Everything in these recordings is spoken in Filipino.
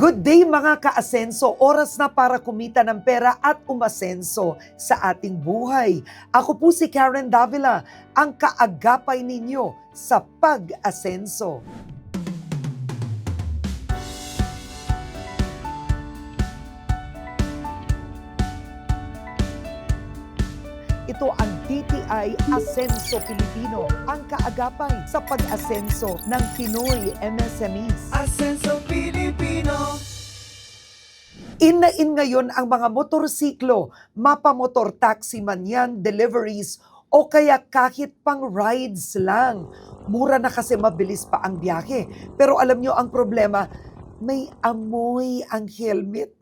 Good day mga kaasenso, oras na para kumita ng pera at umasenso sa ating buhay. Ako po si Karen Davila, ang kaagapay ninyo sa pag-asenso. Ito ang DTI Asenso Pilipino, ang kaagapay sa pag-asenso ng Pinoy MSMEs. Asenso Pilipino In na in ngayon ang mga motorsiklo, mapamotor taxi man yan, deliveries, o kaya kahit pang rides lang. Mura na kasi mabilis pa ang biyahe. Pero alam nyo ang problema, may amoy ang helmet.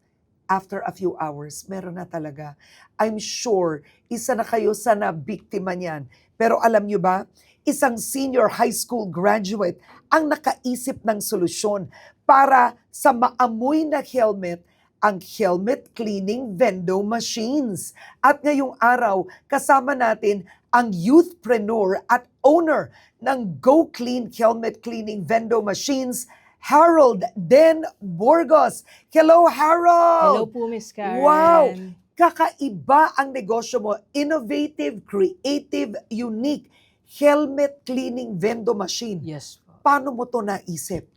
After a few hours, meron na talaga. I'm sure, isa na kayo sa nabiktima niyan. Pero alam nyo ba, isang senior high school graduate ang nakaisip ng solusyon para sa maamoy na helmet ang helmet cleaning vendo machines. At ngayong araw, kasama natin ang youthpreneur at owner ng Go Clean Helmet Cleaning Vendo Machines, Harold Den Burgos. Hello, Harold! Hello po, Miss Karen. Wow! Kakaiba ang negosyo mo. Innovative, creative, unique. Helmet cleaning vendo machine. Yes po. Paano mo to naisip?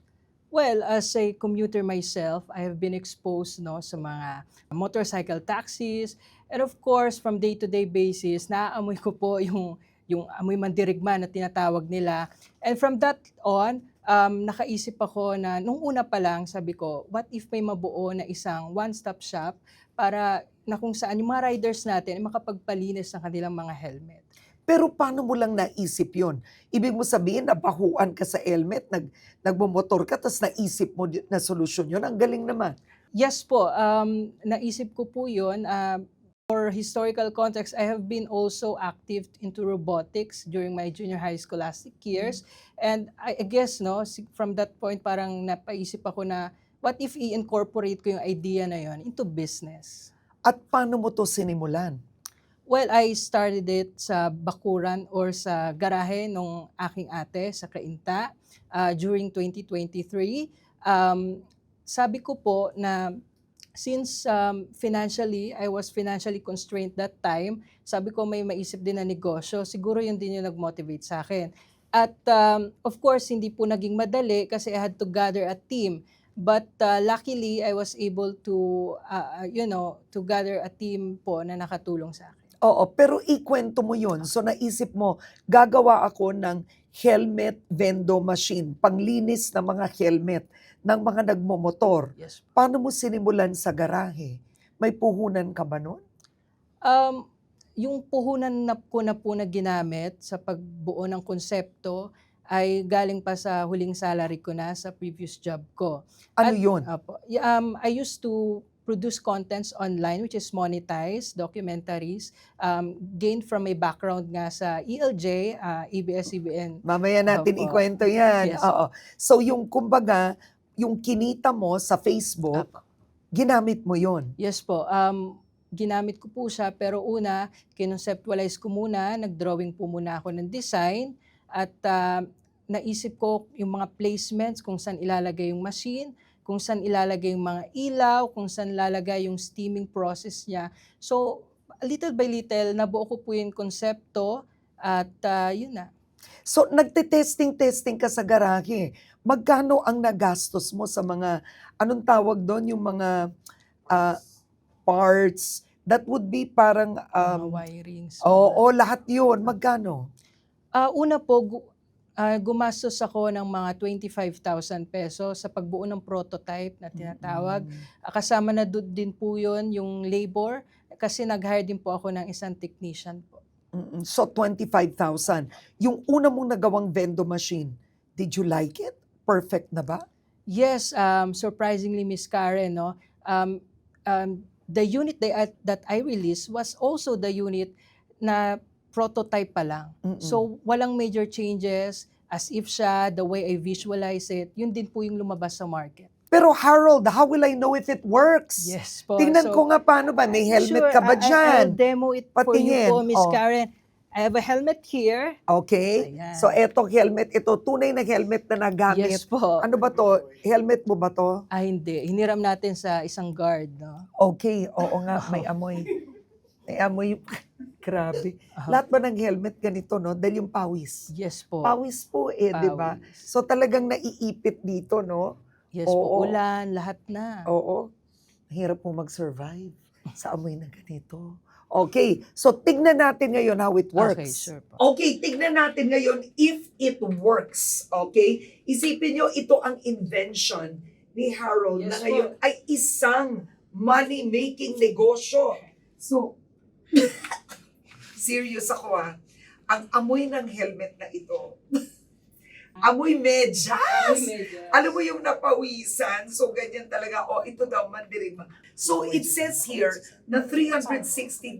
Well, as a commuter myself, I have been exposed no, sa mga motorcycle taxis. And of course, from day-to-day basis, naaamoy ko po yung, yung amoy mandirigma na tinatawag nila. And from that on, um, nakaisip ako na nung una pa lang, sabi ko, what if may mabuo na isang one-stop shop para na kung saan yung mga riders natin makapagpalinis ng kanilang mga helmet. Pero paano mo lang naisip yon? Ibig mo sabihin, nabahuan ka sa helmet, nag, nagmumotor ka, tapos naisip mo na solusyon yon. Ang galing naman. Yes po, um, naisip ko po yun. Um, for historical context, I have been also active into robotics during my junior high scholastic years. And I, I guess, no, from that point, parang napaisip ako na, what if i-incorporate ko yung idea na yon into business? At paano mo to sinimulan? Well, I started it sa bakuran or sa garahe nung aking ate sa Kainta uh, during 2023. Um, sabi ko po na since um, financially, I was financially constrained that time, sabi ko may maisip din na negosyo, siguro yun din yung nag-motivate sa akin. At um, of course, hindi po naging madali kasi I had to gather a team. But uh, luckily, I was able to, uh, you know, to gather a team po na nakatulong sa akin. Oo, pero ikwento mo yon. So naisip mo, gagawa ako ng helmet vendo machine, panglinis ng mga helmet ng mga nagmomotor. Yes. Paano mo sinimulan sa garahe? May puhunan ka ba nun? Um, yung puhunan na ko na po na ginamit sa pagbuo ng konsepto ay galing pa sa huling salary ko na sa previous job ko. Ano At- yun? Y- Um, I used to produce contents online which is monetized, documentaries, um, gained from a background nga sa ELJ, uh, ABS-CBN. Mamaya natin Opo. ikwento yan. Yes. Oo. So yung kumbaga, yung kinita mo sa Facebook, Apo. ginamit mo yon. Yes po. Um, ginamit ko po siya pero una, kinonceptualize ko muna, nag-drawing po muna ako ng design at ah, naisip ko yung mga placements kung saan ilalagay yung machine, kung saan ilalagay yung mga ilaw, kung saan ilalagay yung steaming process niya. So, little by little, nabuo ko po yung konsepto at ah, yun na. So nagte-testing-testing ka sa garahe. Magkano ang nagastos mo sa mga, anong tawag doon, yung mga ah, parts that would be parang, mga um, wirings. oo, lahat yun. Magkano? Ah, una po, gu- ah, gumastos ako ng mga 25,000 pesos sa pagbuo ng prototype na tinatawag. Mm. Ah, kasama na doon din po yun yung labor kasi nag-hire din po ako ng isang technician po. Mm-mm. So 25,000. Yung una mong nagawang vendo machine, did you like it? Perfect na ba? Yes, um, surprisingly, Miss Karen, no? Um, um, the unit that I, that I released was also the unit na prototype pa lang. Mm-mm. So, walang major changes. As if siya, the way I visualize it, yun din po yung lumabas sa market. Pero Harold, how will I know if it works? Yes po. Tingnan So, ko nga paano ba, may helmet sure, ka ba I- dyan? I'll demo it for Patingin. you po, Miss Oh. Karen. I have a helmet here. Okay? Ayan. So, etong helmet, ito, tunay na helmet na nagamit. Yes po. Ano ba to? Helmet mo ba to? Ah, hindi. Hiniram natin sa isang guard, no? Okay, oo nga, may amoy. May amoy. Grabe. Aha. Lahat ba ng helmet ganito, no? Dahil yung pawis. Yes po. Pawis po eh, di ba? So talagang naiipit dito, no? Yes Oo. po. Ulan, lahat na. Oo. Hirap po mag-survive sa amoy na ganito. Okay, so tignan natin ngayon how it works. Okay, sure po. Okay, tignan natin ngayon if it works. Okay? Isipin nyo, ito ang invention ni Harold na Yes, ngayon ay isang money-making negosyo. So, serious ako ah. Ang amoy ng helmet na ito, amoy medyas! Alam mo yung napawisan, so ganyan talaga, oh, ito daw, mandirima. So it says here na 360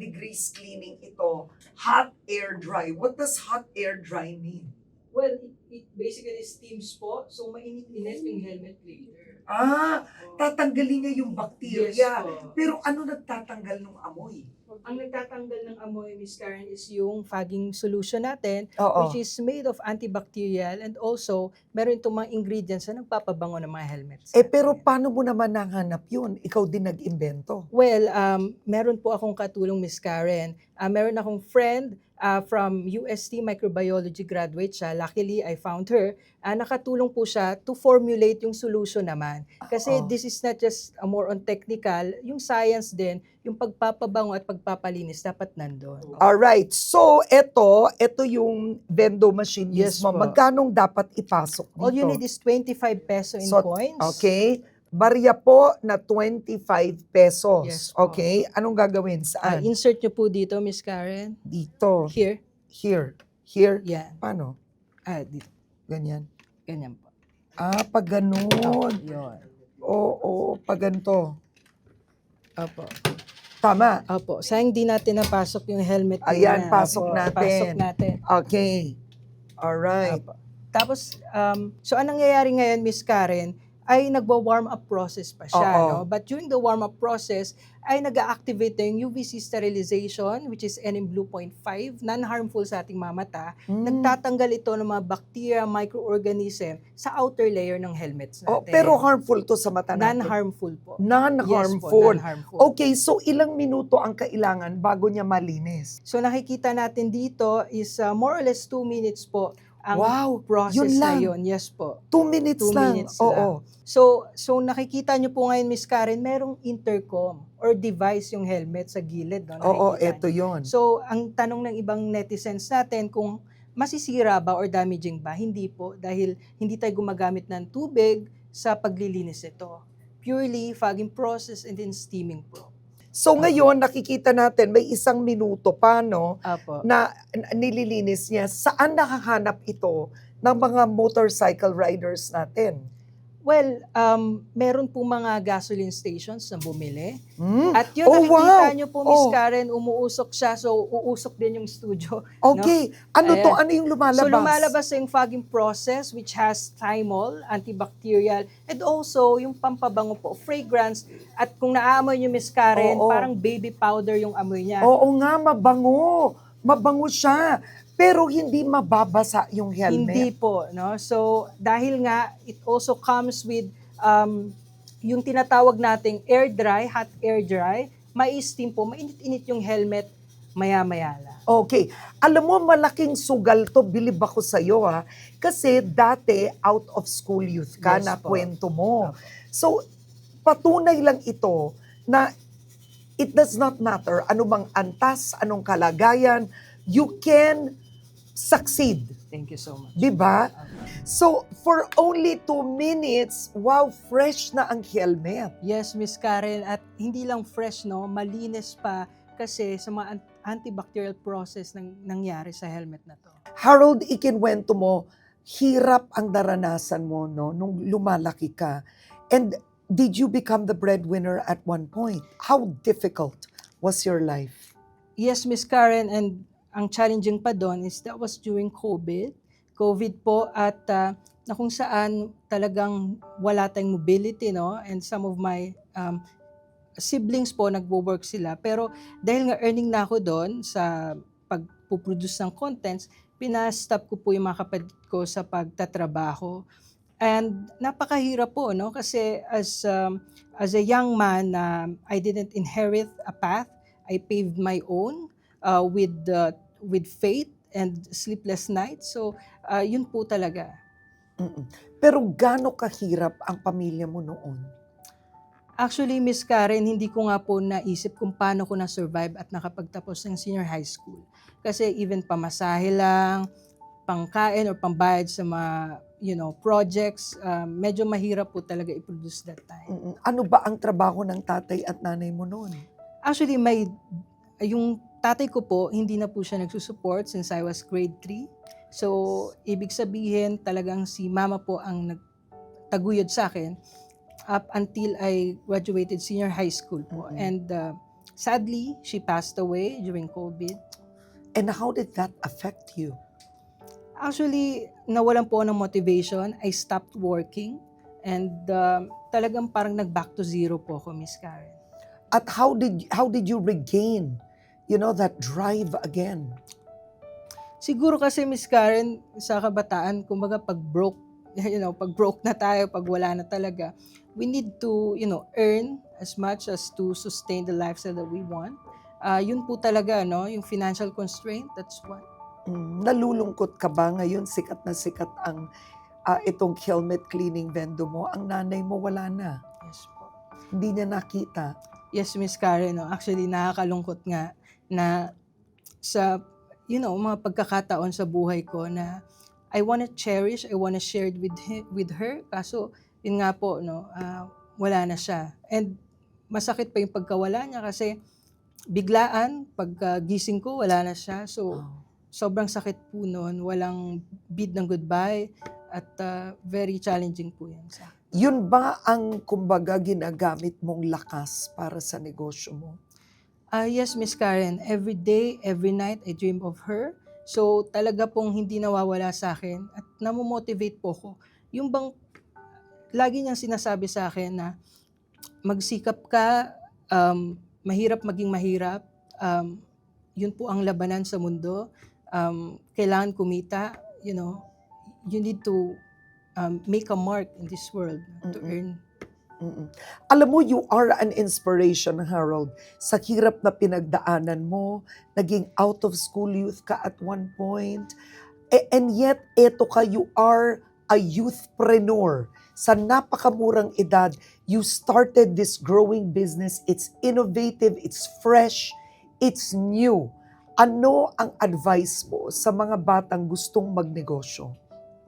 degrees cleaning ito, hot air dry. What does hot air dry mean? Well, it, it basically steams po. So, mainit-init yung helmet later. Ah, tatanggalin niya yung bakterya. po. Pero ano nagtatanggal ng amoy? Ang nagtatanggal ng amoy, Miss Karen, is yung fogging solution natin, which is made of antibacterial and also meron itong mga ingredients na nagpapabango ng mga helmets. Eh pero natin. paano mo naman nahanap yun? Ikaw din nag-imbento. Well, um, meron po akong katulong, Miss Karen. Ah, meron akong friend ah, from UST Microbiology graduate siya. Luckily, I found her. Ah, nakatulong po siya to formulate yung solution naman. Kasi Oo. this is not just a more on technical, yung science din, yung pagpapabango at pagpapalinis dapat nandun. Alright, so eto, eto yung vendo machine Yes mismo. po. Magkanong dapat ipasok dito? All you need is 25 peso in So, coins. Okay. Barya po na 25 pesos. Yes po. okay? Anong gagawin? Saan? insert nyo po dito, Miss Karen. Dito. Here. Here. Here. Yan. Paano? Ah, dito. Ganyan. Ganyan po. Ah, pag ganun. Yun. Oo, pag ganito. Opo. Tama. Opo. Sayang di natin napasok yung helmet. Ayan, niya. pasok Opo, natin. Pasok natin. Okay. Alright. Opo. Tapos, um, so anong nangyayari ngayon, Miss Karen, ay nagwa-warm up process pa siya. Oo. No? But during the warm up process, ay nag-activate na yung UVC sterilization, which is NM Blue 0.5, non-harmful sa ating mga mata. Hmm. Nagtatanggal ito ng mga bacteria, microorganism sa outer layer ng helmets natin. Oh, pero harmful to sa mata natin. Non-harmful po. Non-harmful. Yes non-harmful. Okay, so ilang minuto ang kailangan bago niya malinis? So nakikita natin dito is uh, more or less 2 minutes po ang Wow, process yun na lang. yun. Yes po. Two minutes Two lang. minutes Oo. So so nakikita nyo po ngayon Miss Karen, merong intercom or device yung helmet sa gilid. No? Oo, Nakikita eto nyo. yon. So ang tanong ng ibang netizens natin kung masisira ba or damaging ba? Hindi po dahil hindi tayo gumagamit ng tubig sa paglilinis ito. Purely fogging process and then steaming po. So ngayon, nakikita natin, may isang minuto pa, no, Apo. na n- nililinis niya. Saan nakahanap ito ng mga motorcycle riders natin? Well, um, meron po mga gasoline stations na bumili. Hmm? At yun, Oh, nakikita wow! nyo po, Miss Oh. Karen, umuusok siya. So, uusok din yung studio. Okay. Ano to? Ayan. Ano yung lumalabas? So, lumalabas yung fogging process which has thymol, antibacterial, and also yung pampabango po, fragrance. At kung naaamoy nyo, Miss Karen, Oo. parang baby powder yung amoy niya. Oo nga, mabango. Mabango siya. Pero hindi mababasa yung helmet. Hindi po, no? So, dahil nga, it also comes with um, yung tinatawag nating air dry, hot air dry, mai-steam po, mainit-init yung helmet maya-maya lang. Okay. Alam mo, malaking sugal to, bilib ako sa'yo ha. Kasi dati, out of school youth ka Yes na po. kwento mo. So, patunay lang ito na it does not matter anumang antas, anong kalagayan, you can succeed. Thank you so much. Di ba? So, for only two minutes, wow, fresh na ang helmet. Yes, Miss Karen, at hindi lang fresh, no? Malinis pa kasi sa mga an- antibacterial process nang nangyari sa helmet na to. Harold, ikinwento mo, hirap ang daranasan mo no, nung lumalaki ka. And did you become the breadwinner at one point? How difficult was your life? Yes, Miss Karen, and ang challenging pa doon is that was during COVID. COVID po at ah, na kung saan talagang wala tayong mobility, no? And some of my um, siblings po nagwo-work sila. Pero dahil nga earning na ako doon sa pagpuproduce ng contents, pinastop ko po yung mga kapatid ko sa pagtatrabaho. And napakahirap po, no? Kasi as, um, as a young man, um, I didn't inherit a path. I paved my own uh, with, uh, with faith and sleepless nights. So, uh, yun po talaga. Mm-mm. Pero gaano kahirap ang pamilya mo noon? Actually, Miss Karen, hindi ko nga po naisip kung paano ko na-survive at nakapagtapos ng senior high school. Kasi even pamasahe lang, pangkain or pambayad sa mga you know, projects, um, medyo mahirap po talaga i-produce that time. Mm-mm. Ano ba ang trabaho ng tatay at nanay mo noon? Actually, may, yung tatay ko po, hindi na po siya nagsusupport since I was grade 3. So, ibig sabihin, talagang si mama po ang nagtaguyod sa akin up until I graduated senior high school po. Mhm. And uh, sadly, she passed away during COVID. And how did that affect you? Actually, nawalan po ng motivation. I stopped working. And um, talagang parang nag-back to zero po ako, Miss Karen. At how did how did you regain, you know, that drive again? Siguro kasi Miss Karen, sa kabataan, kumbaga pag broke, you know, pag broke na tayo, pag wala na talaga, we need to, you know, earn as much as to sustain the lifestyle that we want. Ah, yun po talaga, no, yung financial constraint, that's what. Mm, nalulungkot ka ba ngayon? Sikat na sikat ang ah, itong helmet cleaning vendo mo. Ang nanay mo wala na. Yes po. Hindi niya nakita. Yes, Miss Karen, no, actually nakakalungkot nga na sa, you know, mga pagkakataon sa buhay ko na I want to cherish, I want to share it with, he- with her. Kaso, yun nga po, no, ah, wala na siya. And masakit pa yung pagkawala niya kasi biglaan, paggising ko, wala na siya. So, Oh. sobrang sakit po noon. Walang bid ng goodbye at ah, very challenging po yan sa. Yun ba ang kumbaga ginagamit mong lakas para sa negosyo mo? Ah, yes, Miss Karen. Every day, every night, I dream of her. So, talaga pong hindi nawawala sa akin at namomotivate po ko. Yung bang, lagi niyang sinasabi sa akin na magsikap ka, um, mahirap maging mahirap, um, yun po ang labanan sa mundo. Um, kailangan kumita, you know, you need to um, make a mark in this world to Mm-mm. earn Mm-mm. Alam mo, you are an inspiration, Harold. Sa hirap na pinagdaanan mo, naging out of school youth ka at one point. A- and yet, eto ka, you are a youthpreneur. Sa napakamurang edad, you started this growing business. It's innovative, it's fresh, it's new. Ano ang advice mo sa mga batang gustong magnegosyo?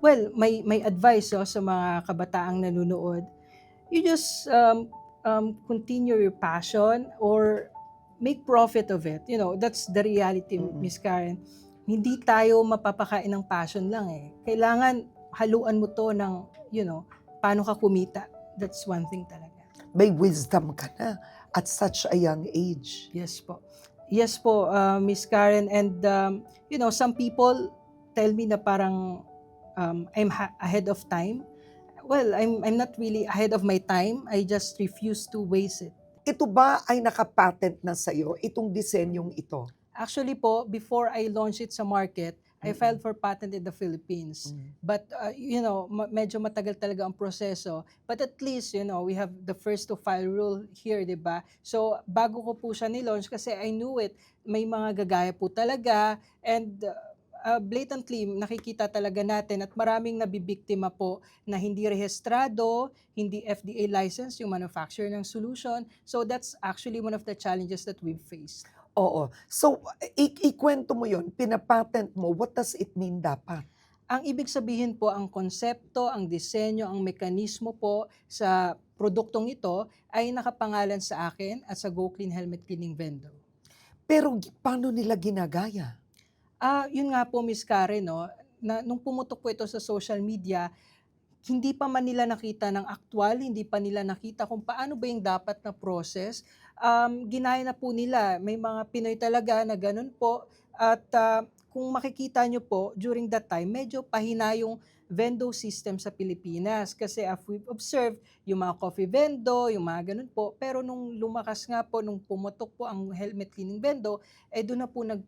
Well, may may advice oh, sa mga kabataang nanonood. You just um, um, continue your passion or make profit of it. You know, that's the reality, Mm-mm. Miss Karen. Hindi tayo mapapakain ng passion lang eh. Kailangan haluan mo to ng, you know, paano ka kumita. That's one thing talaga. May wisdom ka na at such a young age. Yes po. Yes po, uh, Miss Karen. And, um, you know, some people tell me na parang um, I'm ahead of time. Well, I'm, I'm not really ahead of my time. I just refuse to waste it. Ito ba ay nakapatent na sa'yo, itong disenyong ito? Actually po, before I launch it sa market, I filed for patent in the Philippines. But, uh, you know, ma- medyo matagal talaga ang proseso. But at least, you know, we have the first to file rule here, di ba? So, bago ko po siya ni-launch kasi I knew it, may mga gagaya po talaga and uh, uh, blatantly nakikita talaga natin at maraming nabibiktima po na hindi rehistrado, hindi FDA license yung manufacturer ng solution. So, that's actually one of the challenges that we've faced. Oo. So, ikwento mo yon, pinapatent mo, what does it mean dapat? Ang ibig sabihin po, ang konsepto, ang disenyo, ang mekanismo po sa produktong ito ay nakapangalan sa akin at sa Go Clean Helmet Cleaning Vendor. Pero paano nila ginagaya? Ah, yun nga po Miss Karen, no, na nung pumutok po ito sa social media, hindi pa man nila nakita ng aktual, hindi pa nila nakita kung paano ba yung dapat na process. Um, ginaya na po nila. May mga Pinoy talaga na ganun po. At ah, kung makikita nyo po, during that time, medyo pahina yung vendo system sa Pilipinas. Kasi if we've observed, yung mga coffee vendo, yung mga ganun po. Pero nung lumakas nga po, nung pumutok po ang helmet cleaning vendo, eh doon na po nag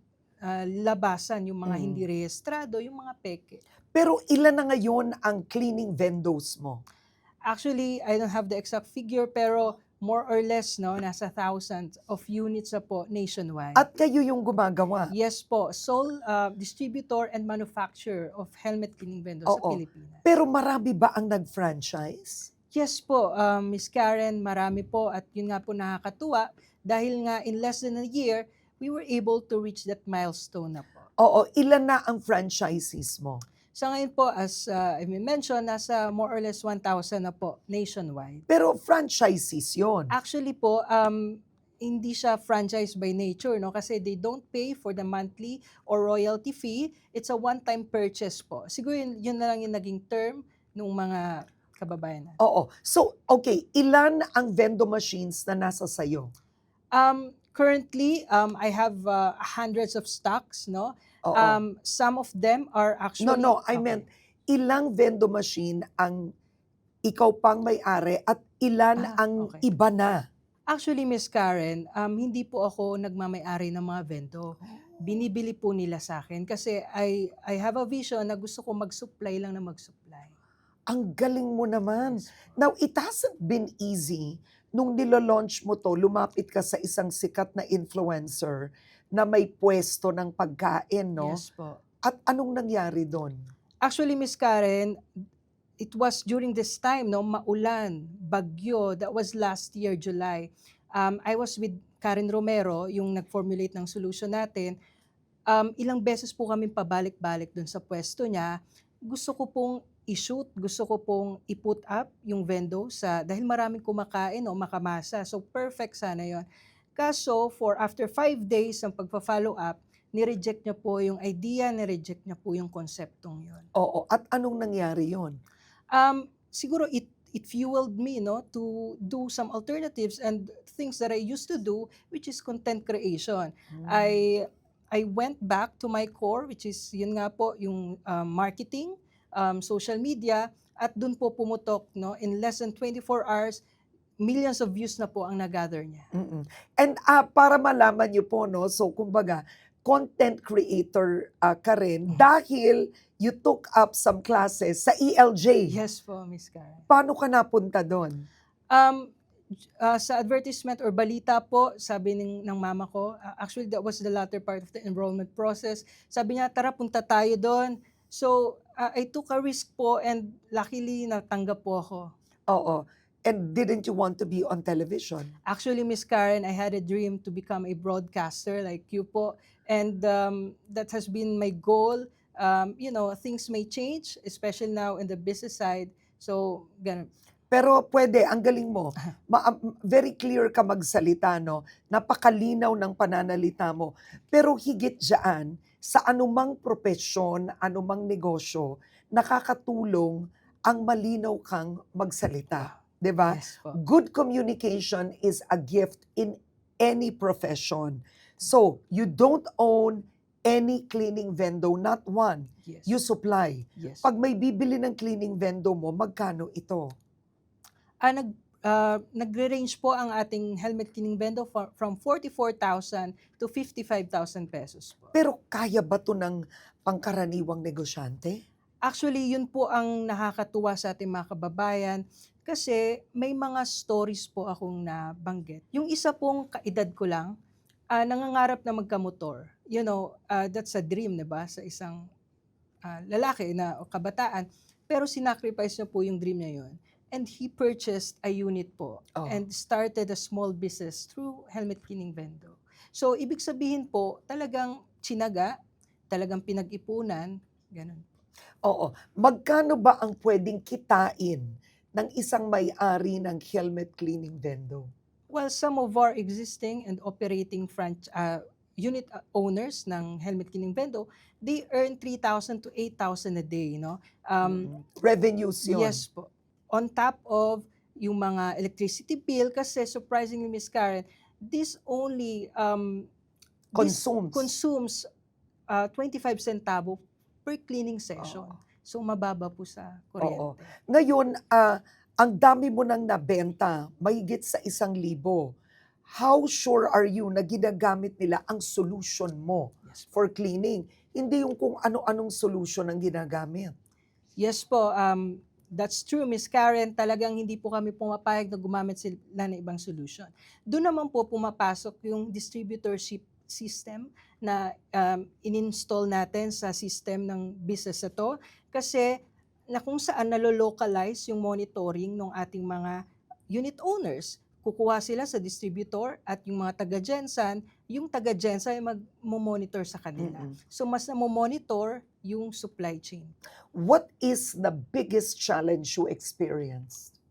ah, labasan yung mga Mm. hindi rehistrado, yung mga peke. Pero ilan na ngayon ang cleaning vendors mo? Actually, I don't have the exact figure pero more or less no nasa thousands of units na po nationwide. At kayo yung gumagawa? yes po, sole uh, distributor and manufacturer of helmet cleaning vendors sa Oo. Pilipinas. Pero marami ba ang nag-franchise? Yes po, um, Miss Karen, marami po at yun nga po nakakatuwa dahil nga in less than a year, we were able to reach that milestone na po. Oo, ilan na ang franchises mo? So ngayon po, as uh, I mentioned, nasa more or less 1,000 na po nationwide. Pero franchises yon. Actually po, um, hindi siya franchise by nature, no? Kasi they don't pay for the monthly or royalty fee. It's a one-time purchase po. Siguro yun, yun na lang yung naging term ng mga kababayan natin. Oo. So, okay, ilan ang vendo machines na nasa sayo? Um, currently, um, I have uh, hundreds of stocks, no? Oo. Um, some of them are actually... no, no, I Okay. meant ilang vendo machine ang ikaw pang may-ari at ilan Ah, ang okay. iba na? Actually, Miss Karen, um, hindi po ako nagmamayari ng mga vento. Binibili po nila sa akin kasi I, I have a vision na gusto ko mag-supply lang na mag-supply. Ang galing mo naman. Yes. Now, it hasn't been easy nung nilo-launch mo to, lumapit ka sa isang sikat na influencer na may pwesto ng pagkain, no? Yes po. At anong nangyari doon? Actually, Miss Karen, it was during this time, no, maulan, bagyo, that was last year, July. Um, I was with Karen Romero, yung nag-formulate ng solution natin. Um, ilang beses po kami pabalik-balik dun sa pwesto niya. Gusto ko pong i-shoot, gusto ko pong i-put up yung vendo sa, dahil maraming kumakain o makamasa. So, perfect sana yon. Kaso, for after five days ng pagpa-follow up, ni-reject niya po yung idea, ni-reject niya po yung konseptong yon. Oo. At anong nangyari yon? Um, siguro it it fueled me no to do some alternatives and things that I used to do which is content creation. Hmm. I I went back to my core which is yun nga po yung um, marketing, um, social media at dun po pumutok no in less than 24 hours millions of views na po ang nagather niya. Mm-mm. And ah, para malaman niyo po, no, so kumbaga, content creator ah, ka rin Mhm. dahil you took up some classes sa ELJ. Yes po, Miss Karen. Paano ka napunta doon? Um, uh, sa advertisement or balita po, sabi ng, ng mama ko, uh, actually that was the latter part of the enrollment process. Sabi niya, tara punta tayo doon. So, uh, I took a risk po and luckily natanggap po ako. Oo. And didn't you want to be on television? Actually, Miss Karen, I had a dream to become a broadcaster like you po. And um, that has been my goal. Um, you know, things may change, especially now in the business side. So, ganun. Pero pwede, ang galing mo. Ma- am- very clear ka magsalita, no? Napakalinaw ng pananalita mo. Pero higit dyan, sa anumang propesyon, anumang negosyo, nakakatulong ang malinaw kang magsalita. 'Di ba? Yes po. Good communication is a gift in any profession. So, you don't own any cleaning vendor, not one. Yes. You supply. yes. Pag may bibili ng cleaning vendor mo, magkano ito? Ah, nag ah, nagre-range po ang ating helmet cleaning for, from 44,000 to 55,000 pesos po. Pero kaya ba to ng pangkaraniwang negosyante? Actually, yun po ang nakakatuwa sa ating mga kababayan kasi may mga stories po akong nabanggit. Yung isa pong kaedad ko lang, ah, nangangarap na magkamotor. You know, ah, that's a dream, 'di ba, sa isang ah, lalaki na o kabataan. Pero sinacrifice niya po yung dream niya yun. And he purchased a unit po Oh. and started a small business through helmet cleaning vendor. So, ibig sabihin po, talagang tsinaga, talagang pinag-ipunan, ganun. Oo. Magkano ba ang pwedeng kitain ng isang may-ari ng helmet cleaning vendor? Well, some of our existing and operating franch- uh, unit uh, owners ng helmet cleaning vendor, they earn 3,000 to 8,000 a day, no? Um, Mm. Revenues yun. Yes po. On top of yung mga electricity bill, kasi surprisingly, Miss Karen, this only um, this Consumes. consumes uh, 25 centavo per cleaning session. Oo. So, mababa po sa kuryente. Ngayon, ah, ang dami mo nang nabenta, mahigit sa isang libo. How sure are you na ginagamit nila ang solution mo? Yes. for cleaning. Hindi yung kung ano-anong solution ang ginagamit. Yes po, um, that's true, Miss Karen. Talagang hindi po kami pumapayag na gumamit sila ng ibang solution. Doon naman po pumapasok yung distributorship system na um, in-install natin sa system ng business na to kasi na kung saan nalo-localize yung monitoring ng ating mga unit owners. Kukuha sila sa distributor at yung mga taga-Gensan, yung taga-Gensan ay mag-monitor sa kanila. Mm-mm. So mas na-monitor yung supply chain. What is the biggest challenge you experienced?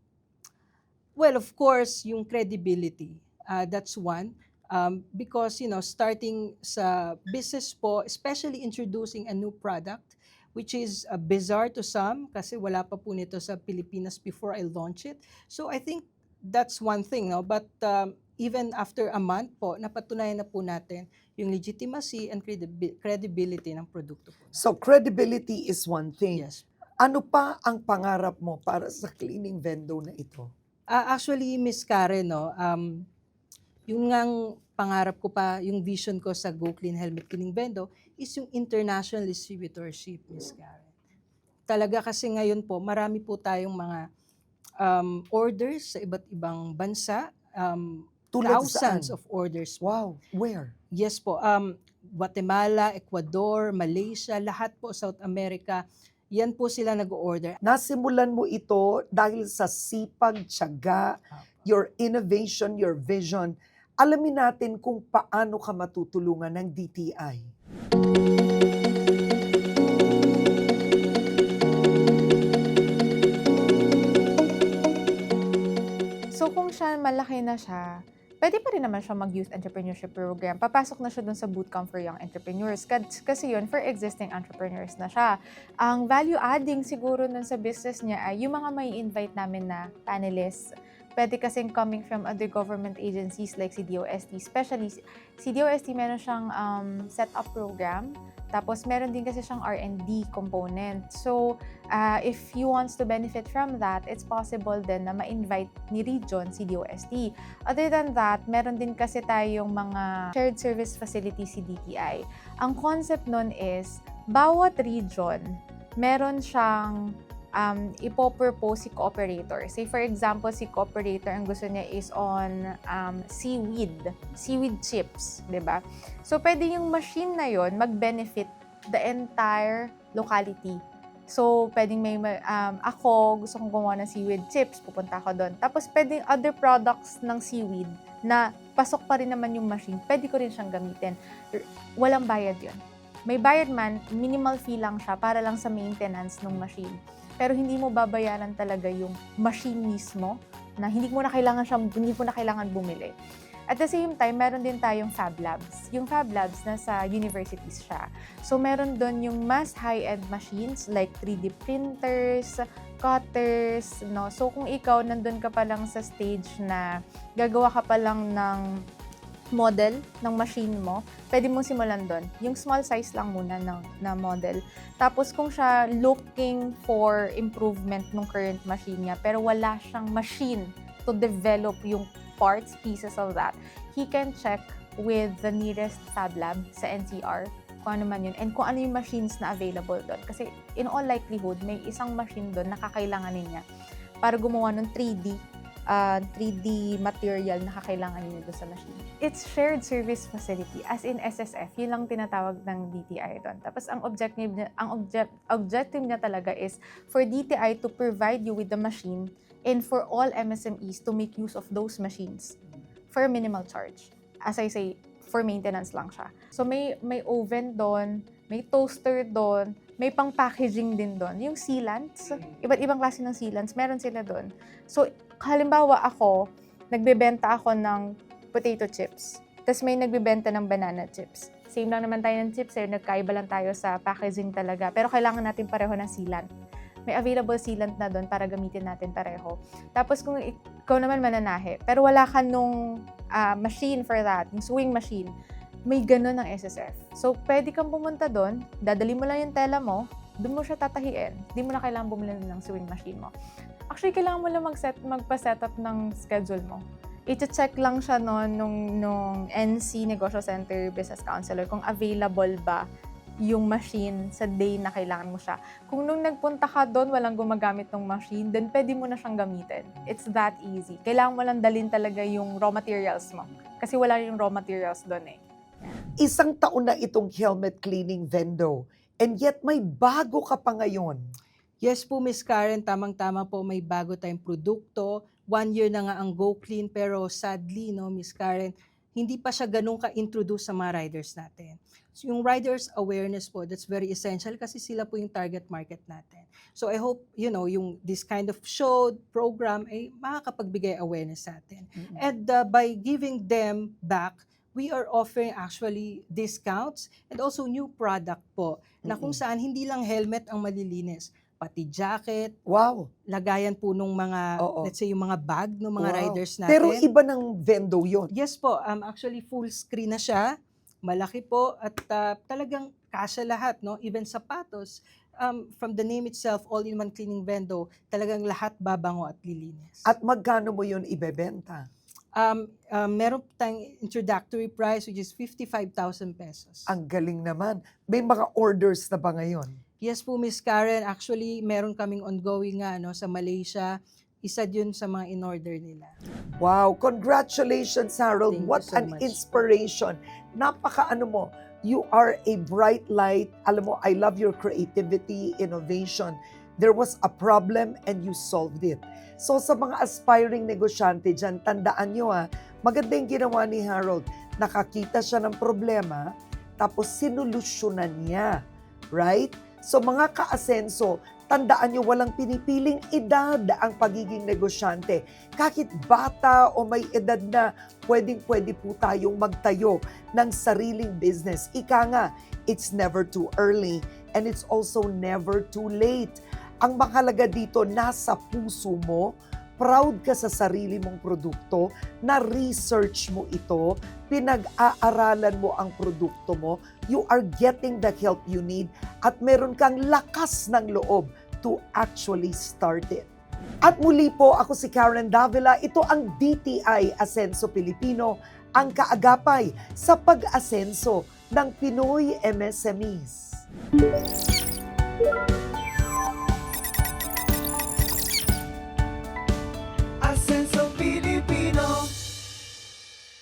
Well, of course, yung credibility. Uh, that's one. Um, because, you know, starting sa business po, especially introducing a new product, which is uh, bizarre to some kasi wala pa po nito sa Pilipinas before I launch it. So I think that's one thing, no? But um, even after a month po, napatunayan na po natin yung legitimacy and credibi- credibility ng produkto po. So credibility is one thing. Yes. Ano pa ang pangarap mo para sa cleaning vendor na ito? Ah, actually, Miss Karen, no, um, yung ngang pangarap ko pa, yung vision ko sa Go Clean Helmet Cleaning Bendo is yung international distributorship, Miss Karen. Talaga kasi ngayon po, marami po tayong mga um, orders sa iba't ibang bansa, um, Tulad thousands saan? of orders. Wow, where? Yes po, um, Guatemala, Ecuador, Malaysia, lahat po South America, yan po sila nag-order. Nasimulan mo ito dahil sa sipag, tiyaga, your innovation, your vision. Alamin natin kung paano ka matutulungan ng DTI. So kung siya malaki na siya, pwede pa rin naman siya mag-youth entrepreneurship program. Papasok na siya dun sa bootcamp for young entrepreneurs. Kasi yun, for existing entrepreneurs na siya. Ang value adding siguro nun sa business niya ay yung mga may invite namin na panelists. Pwede kasing coming from other government agencies like CDOST. Especially, CDOST meron siyang um, set-up program. Tapos meron din kasi siyang R&D component. So, uh, if he wants to benefit from that, it's possible then na ma-invite ni Region si DOST. Other than that, meron din kasi tayong mga shared service facility si DTI. Ang concept nun is, bawat region, meron siyang um, ipopropose si cooperator. Say for example, si cooperator ang gusto niya is on um, seaweed, seaweed chips, 'di ba? So pwede yung machine na yon mag-benefit the entire locality. So, pwedeng may, ma- um, ako, gusto kong gumawa ng seaweed chips, pupunta ako doon. Tapos, pwedeng other products ng seaweed na pasok pa rin naman yung machine, pwede ko rin siyang gamitin. Walang bayad yun. May bayad man, minimal fee lang siya para lang sa maintenance ng machine. Pero hindi mo babayaran talaga yung machine mismo na hindi mo na kailangan siya, hindi mo na kailangan bumili. At the same time, meron din tayong Fab Labs. Yung Fab Labs, nasa universities siya. So, meron doon yung mas high-end machines like 3D printers, cutters, no? So, kung ikaw nandun ka pa lang sa stage na gagawa ka pa lang ng model ng machine mo, pwede mong simulan doon. Yung small size lang muna ng, na model. Tapos kung siya looking for improvement ng current machine niya, pero wala siyang machine to develop yung parts, pieces of that, he can check with the nearest Fab Lab sa NCR kung ano man yun, and kung ano yung machines na available doon. Kasi in all likelihood, may isang machine doon na kakailanganin niya para gumawa ng 3D uh, 3D material na kakailangan niyo doon sa machine. It's shared service facility, as in SSF. Yun lang tinatawag ng DTI doon. Tapos ang objective niya, ang object, objective niya talaga is for DTI to provide you with the machine and for all MSMEs to make use of those machines for minimal charge. As I say, for maintenance lang siya. So may may oven doon, may toaster doon, may pang packaging din doon. Yung sealants, iba't ibang klase ng sealants, meron sila doon. So halimbawa ako, nagbebenta ako ng potato chips. Tapos may nagbebenta ng banana chips. Same lang naman tayo ng chips, eh. nagkaiba lang tayo sa packaging talaga. Pero kailangan natin pareho ng sealant. May available sealant na doon para gamitin natin pareho. Tapos kung ikaw naman mananahe, pero wala ka nung ah, machine for that, yung sewing machine, may ganun ng SSF. So, pwede kang pumunta doon, dadali mo lang yung tela mo, doon mo siya tatahiin. Hindi mo na kailangan bumili ng sewing machine mo. Actually, kailangan mo lang mag-set, magpa-setup ng schedule mo. iti-check lang siya noon nung, nung NC Negosyo Center Business Counselor kung available ba yung machine sa day na kailangan mo siya. Kung nung nagpunta ka doon, walang gumagamit ng machine, then pwede mo na siyang gamitin. It's that easy. Kailangan mo lang dalhin talaga yung raw materials mo. Kasi wala yung raw materials doon eh. Isang taon na itong helmet cleaning vendo. And yet may bago ka pa ngayon. Yes po, Miss Karen, tamang-tama po may bago tayong produkto. One year na nga ang Go Clean pero sadly, no, Miss Karen, hindi pa siya ganun ka-introduce sa mga riders natin. So, yung riders awareness po, that's very essential kasi sila po yung target market natin. So I hope, you know, yung this kind of show, program, ay makakapagbigay awareness sa atin. And uh, by giving them back, we are offering actually discounts and also new product po na kung saan hindi lang helmet ang malilinis, pati jacket, Wow. lagayan po nung mga, Oo. let's say yung mga bag ng mga Wow. riders natin. Pero iba ng vendo yon. Yes po, um, actually full screen na siya. Malaki po at uh, talagang kasya lahat, no? Even sapatos, um, from the name itself, all-in-one cleaning vendo, talagang lahat babango at lilinis. At magkano mo yun ibebenta? um, um, meron tayong introductory price which is 55,000 pesos. Ang galing naman. May mga orders na ba ngayon? Yes po, Miss Karen. Actually, meron kaming ongoing nga no, sa Malaysia. Isa yun sa mga in-order nila. Wow, congratulations Harold. Thank What so an much. inspiration. Napaka ano mo, you are a bright light. Alam mo, I love your creativity, innovation. There was a problem and you solved it. So sa mga aspiring negosyante dyan, tandaan nyo ha, maganda yung ginawa ni Harold. Nakakita siya ng problema, tapos sinulusyonan niya. Right? So mga kaasenso, tandaan nyo walang pinipiling edad ang pagiging negosyante kahit bata o may edad na, pwedeng-pwede po tayong magtayo ng sariling business. Ika nga, it's never too early and it's also never too late. Ang mahalaga dito, nasa puso mo, proud ka sa sarili mong produkto, na-research mo ito, pinag-aaralan mo ang produkto mo, you are getting the help you need, at meron kang lakas ng loob to actually start it. At muli po, ako si Karen Davila. Ito ang DTI Asenso Pilipino, ang kaagapay sa pag-asenso ng Pinoy MSMEs.